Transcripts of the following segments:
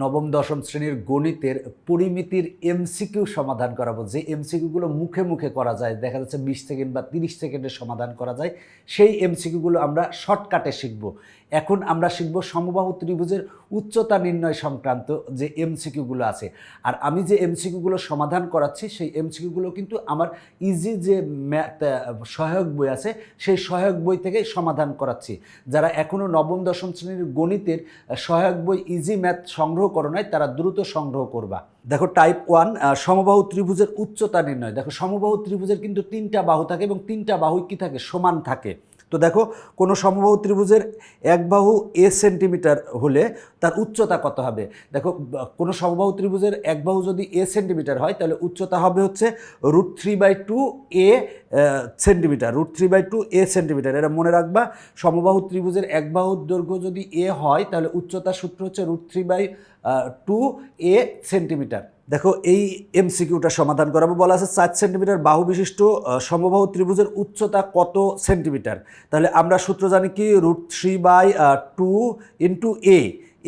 নবম, দশম শ্রেণির গণিতের পরিমিতির এমসিকিউ সমাধান করাবো। যে এমসিকিউগুলো মুখে মুখে করা যায়, দেখা যাচ্ছে বিশ সেকেন্ড বা তিরিশ সেকেন্ডে সমাধান করা যায়, সেই এমসিকিউগুলো আমরা শর্টকাটে শিখব। এখন আমরা শিখব সমবাহু ত্রিভুজের উচ্চতা নির্ণয় সংক্রান্ত যে এমসিকিউগুলো আছে। আর আমি যে এমসিকিউগুলো সমাধান করাচ্ছি, সেই এমসিকিউগুলো কিন্তু আমার ইজি যে সহায়ক বই আছে, সেই সহায়ক বই থেকে সমাধান করাচ্ছি। যারা এখনও নবম, দশম শ্রেণির গণিতের সহায়ক বই ইজি ম্যাথ সংগ্রহ করো নাই, তারা দ্রুত সংগ্রহ করবা। দেখো টাইপ ওয়ান সমবাহু ত্রিভুজের উচ্চতা নির্ণয়। দেখো সমবাহু ত্রিভুজের কিন্তু তিনটা বাহু থাকে এবং তিনটা বাহু কি থাকে? সমান থাকে। তো দেখো, কোনো সমবাহু ত্রিভুজের এক বাহু এ সেন্টিমিটার হলে তার উচ্চতা কত হবে? দেখো, কোনো সমবাহু ত্রিভুজের এক বাহু যদি এ সেন্টিমিটার হয়, তাহলে উচ্চতা হবে হচ্ছে root three by two a centimetre, root three by two a centimetre. এটা মনে রাখবা, সমবাহু ত্রিভুজের এক বাহুর দৈর্ঘ্য যদি এ হয়, তাহলে উচ্চতার সূত্র হচ্ছে root three by two a centimetre. দেখো, এই এমসিকিউটা সমাধান করাবো। বলা আছে চার সেন্টিমিটার বাহু বিশিষ্ট সমবাহু ত্রিভুজের উচ্চতা কত সেন্টিমিটার? তাহলে আমরা সূত্র জানি কি? Root three by two into a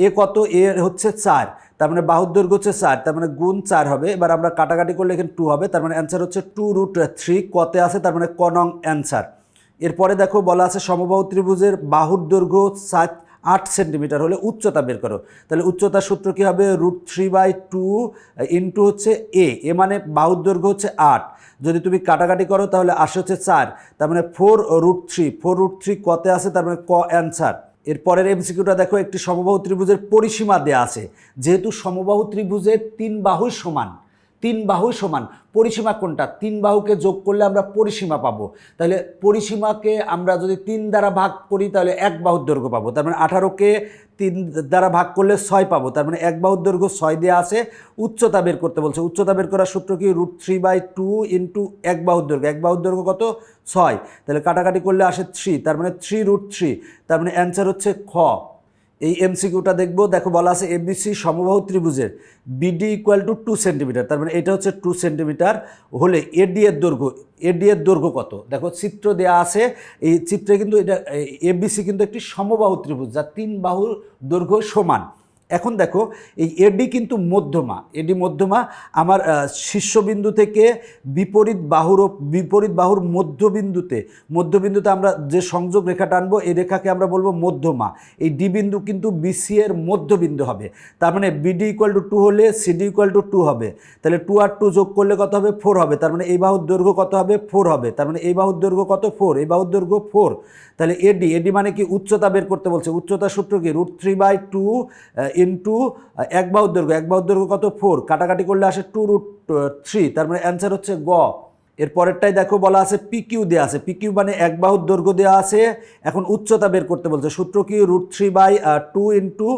a কত? এ হচ্ছে চার। তার মানে বাহুর দৈর্ঘ্য হচ্ছে চার। তার মানে গুণ চার হবে। এবার আমরা কাটাকাটি করলে এখানে টু হবে। তার মানে অ্যান্সার হচ্ছে টু রুট থ্রি। কতে আছে? তার মানে কনং অ্যান্সার এরপরে দেখো, বলা আছে সমবাহু ত্রিভুজের বাহুর দৈর্ঘ্য সাত আট সেন্টিমিটার হলে উচ্চতা বের করো। তাহলে উচ্চতার সূত্র কী হবে? Root three by two into হচ্ছে এ। এ মানে বাহুর দৈর্ঘ্য হচ্ছে আট। যদি তুমি কাটাকাটি করো তাহলে আসে হচ্ছে চার। তার মানে four root three. Four root three কতে আছে? তার মানে ক অ্যান্সার। এরপরের এমসিকিউটা দেখো, একটি সমবাহু ত্রিভুজের পরিসীমা দেয়া আছে। যেহেতু সমবাহু ত্রিভুজের তিন বাহুই সমান তিন বাহুই সমান। পরিসীমা কোনটা? তিন বাহুকে যোগ করলে আমরা পরিসীমা পাবো। তাহলে পরিসীমাকে আমরা যদি তিন দ্বারা ভাগ করি, তাহলে এক বাহুর দৈর্ঘ্য পাবো। তার মানে আঠারোকে তিন দ্বারা ভাগ করলে ছয় পাবো। তার মানে এক বাহুর দৈর্ঘ্য ছয় দেওয়া আছে। উচ্চতা বের করতে বলছে। উচ্চতা বের করার সূত্র কি? Root three by two into এক বাহুর দৈর্ঘ্য। এক বাহুর দৈর্ঘ্য কত? ছয়। তাহলে কাটাকাটি করলে আসে থ্রি। তার মানে থ্রি রুট থ্রি। তার মানে অ্যান্সার হচ্ছে খ। এই এমসিকিউটা দেখব। দেখো বলা আছে এবিসি সমবাহু ত্রিভুজের BD equal to two centimetre তার মানে এটা হচ্ছে টু সেন্টিমিটার হলে এডি এর দৈর্ঘ্য এডি এর দৈর্ঘ্য কত? দেখো চিত্র দেয়া আছে। এই চিত্রে কিন্তু এটা এবিসি কিন্তু একটি সমবাহু ত্রিভুজ যা তিন বাহুর দৈর্ঘ্য সমান। এখন দেখো, এই এডি কিন্তু মধ্যমা। এডি মধ্যমা আমার শীর্ষবিন্দু থেকে বিপরীত বাহুর বিপরীত বাহুর মধ্যবিন্দুতে। মধ্যবিন্দুতে আমরা যে সংযোগ রেখা টানবো এই রেখাকে আমরা বলব মধ্যমা। এই ডি বিন্দু কিন্তু বিসি এর মধ্যবিন্দু হবে। তার মানে বিডি ইকুয়াল টু টু হলে সিডি ইকুয়াল টু টু হবে। তাহলে টু আর টু যোগ করলে কত হবে? ফোর হবে। তার মানে এই বাহুর দৈর্ঘ্য কত হবে? ফোর হবে। তার মানে এই বাহুর দৈর্ঘ্য কত? ফোর। এই বাহুর দৈর্ঘ্য ফোর। তাহলে এডি এডি মানে কি উচ্চতা বের করতে বলছে। উচ্চতা সূত্র কি? Root three by two into এক বাহুর দৈর্ঘ্য। এক বাহুর দৈর্ঘ্য কত? ফোর। কাটাকাটি করলে আসে টু রুট থ্রি। তার মানে অ্যান্সার হচ্ছে গ। এর পরেরটাই দেখো বলা আছে পিকিউ দেওয়া আছে। পিকিউ মানে এক বাহুর দৈর্ঘ্য দেওয়া আছে। এখন উচ্চতা বের করতে বলছে। সূত্র কি root three by two into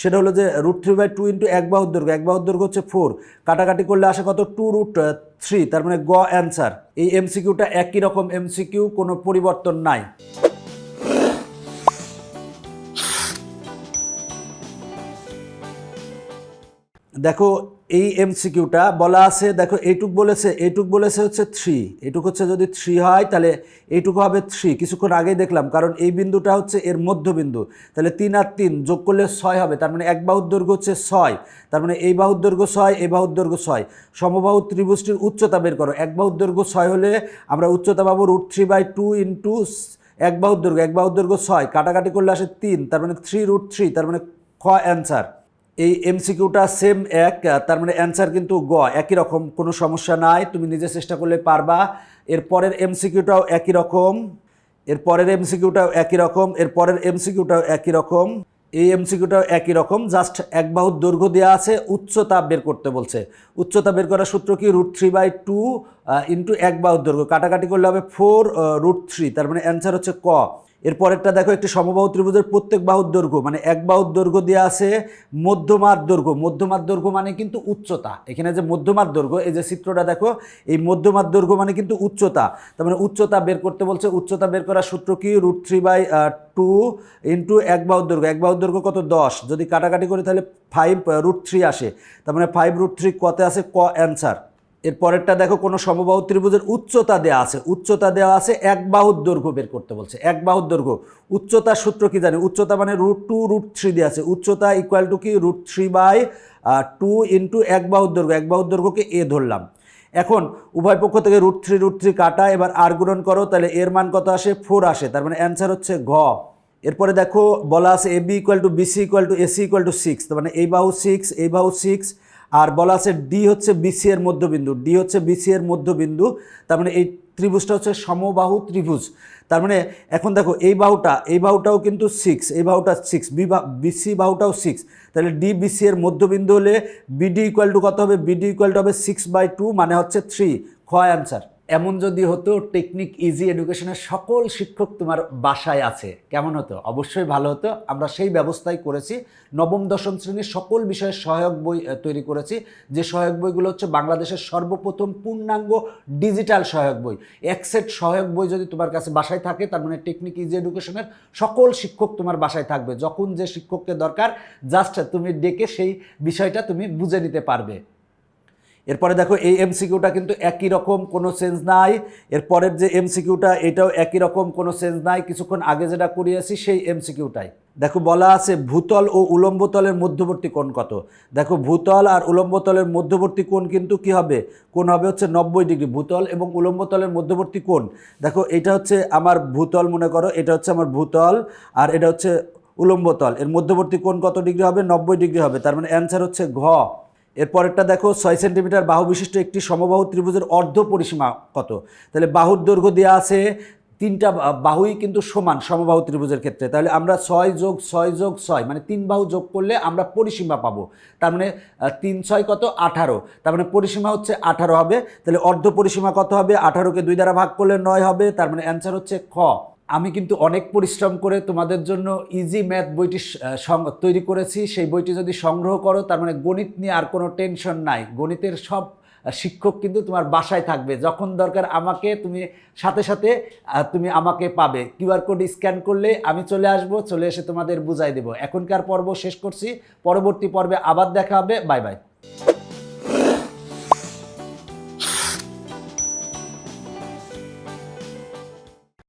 সেটা হলো যে root three by two into এক বাহুর দৈর্ঘ্য। এক বাহুর দৈর্ঘ্য হচ্ছে ফোর কাটাকাটি করলে আসে কত? টু রুট থ্রি তার মানে গ অ্যান্সার এই এমসিকিউটা একই রকম এমসিকিউ কোনো পরিবর্তন নাই। দেখো, এই এমসিকিউটা বলা আছে, দেখো, এইটুক বলেছে এইটুক বলেছে হচ্ছে থ্রি এইটুক হচ্ছে যদি থ্রি হয়, তাহলে এইটুকু হবে থ্রি কিছুক্ষণ আগেই দেখলাম, কারণ এই বিন্দুটা হচ্ছে এর মধ্যবিন্দু। তাহলে তিন আর তিন যোগ করলে ছয় হবে, তার মানে এক বাহুর দৈর্ঘ্য হচ্ছে ছয়। তার মানে এই বাহুর দৈর্ঘ্য ছয়, এই বাহুর দৈর্ঘ্য ছয়। সমবাহু ত্রিভুজটির উচ্চতা বের করো। এক বাহুর দৈর্ঘ্য ছয় হলে আমরা উচ্চতা পাবো root three by two into এক বাহুর দৈর্ঘ্য, এক বাহুর দৈর্ঘ্য ছয়। কাটাকাটি করলে আসে তিন, তার মানে থ্রি রুট থ্রি তার মানে খ অ্যান্সার এই এমসিকিউটা সেম এক তার মানে অ্যান্সার কিন্তু গ, একই রকম, কোনো সমস্যা নাই, তুমি নিজে চেষ্টা করলে পারবা। এর পরের এমসিকিউটাও একই রকম, এর পরের এমসিকিউটাও একই রকম, এর পরের এমসিকিউটাও একই রকম, এই এমসিকিউটাও একই রকম জাস্ট এক বাহুর দৈর্ঘ্য দেওয়া আছে, উচ্চতা বের করতে বলছে। উচ্চতা বের করার সূত্র কি? Root three by two into এক বাহুর দৈর্ঘ্য। কাটাকাটি করলে হবে ফোর রুট থ্রি তার মানে অ্যান্সার হচ্ছে ক। এর পরেরটা দেখো একটি সমবাহু ত্রিভুজের প্রত্যেক বাহুর দৈর্ঘ্য মানে এক বাহুর দৈর্ঘ্য দেওয়া আছে মধ্যমার দৈর্ঘ্য। মধ্যমার দৈর্ঘ্য মানে কিন্তু উচ্চতা। এখানে যে মধ্যমার দৈর্ঘ্য, এই যে চিত্রটা দেখো, এই মধ্যমার দৈর্ঘ্য মানে কিন্তু উচ্চতা। তার মানে উচ্চতা বের করতে বলছে, উচ্চতা বের করার সূত্র কি? Root three by two into এক বাহুর দৈর্ঘ্য। এক বাহুর দৈর্ঘ্য কত? দশ। যদি কাটাকাটি করি তাহলে ফাইভ রুট থ্রি আসে। তার মানে ফাইভ রুট থ্রি কতে আসে ক অ্যান্সার। এর পরেরটা দেখো, কোনো সমবাহু ত্রিভুজের উচ্চতা দেওয়া আছে। উচ্চতা দেওয়া আছে, এক বাহুর দৈর্ঘ্য বের করতে বলছে। এক বাহুর দৈর্ঘ্য। উচ্চতার সূত্র কি জানি? উচ্চতা মানে রুট টু রুট থ্রি দেওয়া আছে। উচ্চতা ইকুয়াল টু কি? Root three by two into এক বাহুর দৈর্ঘ্য। এক বাহুর দৈর্ঘ্যকে এ ধরলাম। এখন উভয় পক্ষ থেকে রুট থ্রি রুট থ্রি কাটা, এবার আর গুণন করো, তাহলে এর মান কত আসে? ফোর আসে। তার মানে অ্যান্সার হচ্ছে ঘ। এরপরে দেখো, বলা আছে A B equal to BC equal to AC equal to six মানে এই বাহু সিক্স এই বাহু সিক্স আর বলা আছে ডি হচ্ছে বিসি এর মধ্যবিন্দু ডি হচ্ছে বিসি এর মধ্যবিন্দু, তার মানে এই ত্রিভুজটা হচ্ছে সমবাহু ত্রিভুজ। তার মানে এখন দেখো, এই বাহুটা, এই বাহুটাও কিন্তু সিক্স এই বাহুটা সিক্স বি বিসি বাহুটাও সিক্স তাহলে ডি বিসি এর মধ্যবিন্দু হলে বিডি ইকুয়াল টু কত হবে? বিডি ইকুয়াল টু হবে সিক্স বাই টু মানে হচ্ছে থ্রি খ অ্যান্সার এমন যদি হতো টেকনিক ইজি এডুকেশনের সকল শিক্ষক তোমার বাসায় আছে। কেমন হতো? অবশ্যই ভালো হতো। আমরা সেই ব্যবস্থাই করেছি। নবম, দশম শ্রেণির সকল বিষয়ে সহায়ক বই তৈরি করেছি। যে সহায়ক বইগুলো হচ্ছে বাংলাদেশের সর্বপ্রথম পূর্ণাঙ্গ ডিজিটাল সহায়ক বই। এক সেট সহায়ক বই যদি তোমার কাছে বাসায় থাকে, তার মানে টেকনিক ইজি এডুকেশনের সকল শিক্ষক তোমার বাসায় থাকবে। যখন যে শিক্ষককে দরকার জাস্ট তুমি ডেকে সেই বিষয়টা তুমি বুঝে নিতে পারবে। এরপরে দেখো এই এমসিকিউটা কিন্তু একই রকম, কোনো সেন্স নাই। এরপরের যে এমসিকিউটা এটাও একই রকম, কোনো সেন্স নাই। কিছুক্ষণ আগে যেটা করিয়েছি, সেই এমসিকিউটাই দেখো বলা আছে ভূতল ও উলম্বতলের মধ্যবর্তী কোণ কত? দেখো ভূতল আর উলম্বতলের মধ্যবর্তী কোণ কিন্তু কি হবে? কোণ হবে হচ্ছে নব্বই ডিগ্রি, ভূতল এবং উলম্বতলের মধ্যবর্তী কোণ। দেখো এটা হচ্ছে আমার ভূতল, মনে করো, এটা হচ্ছে আমার ভূতল আর এটা হচ্ছে উলম্বতল এর মধ্যবর্তী কোণ কত ডিগ্রি হবে? নব্বই ডিগ্রি হবে। তার মানে অ্যান্সার হচ্ছে ঘ। এরপরেরটা দেখো ছয় সেন্টিমিটার বাহু বিশিষ্ট একটি সমবাহু ত্রিভুজের অর্ধ পরিসীমা কত? তাহলে বাহুর দৈর্ঘ্য দেওয়া আছে তিনটা বাহুই কিন্তু সমান সমবাহু ত্রিভুজের ক্ষেত্রে। তাহলে আমরা ছয় যোগ ছয় যোগ ছয় মানে তিন বাহু যোগ করলে আমরা পরিসীমা পাবো। তার মানে তিন ছয় কত? আঠারো। তার মানে পরিসীমা হচ্ছে আঠারো হবে। তাহলে অর্ধ পরিসীমা কত হবে? আঠারোকে দুই দ্বারা ভাগ করলে নয় হবে। তার মানে অ্যান্সার হচ্ছে খ। আমি কিন্তু অনেক পরিশ্রম করে তোমাদের জন্য ইজি ম্যাথ বইটি তৈরি করেছি। সেই বইটি যদি সংগ্রহ করো, তার মানে গণিত নিয়ে আর কোনো টেনশন নাই। গণিতের সব শিক্ষক কিন্তু তোমার বাসায় থাকবে। যখন দরকার আমাকে, তুমি সাথে সাথে তুমি আমাকে পাবে। কিউআর কোড স্ক্যান করলে আমি চলে আসব, চলে এসে তোমাদের বুঝাই দেবো। এখনকার পর্ব শেষ করছি। পরবর্তী পর্বে আবার দেখা হবে। Bye bye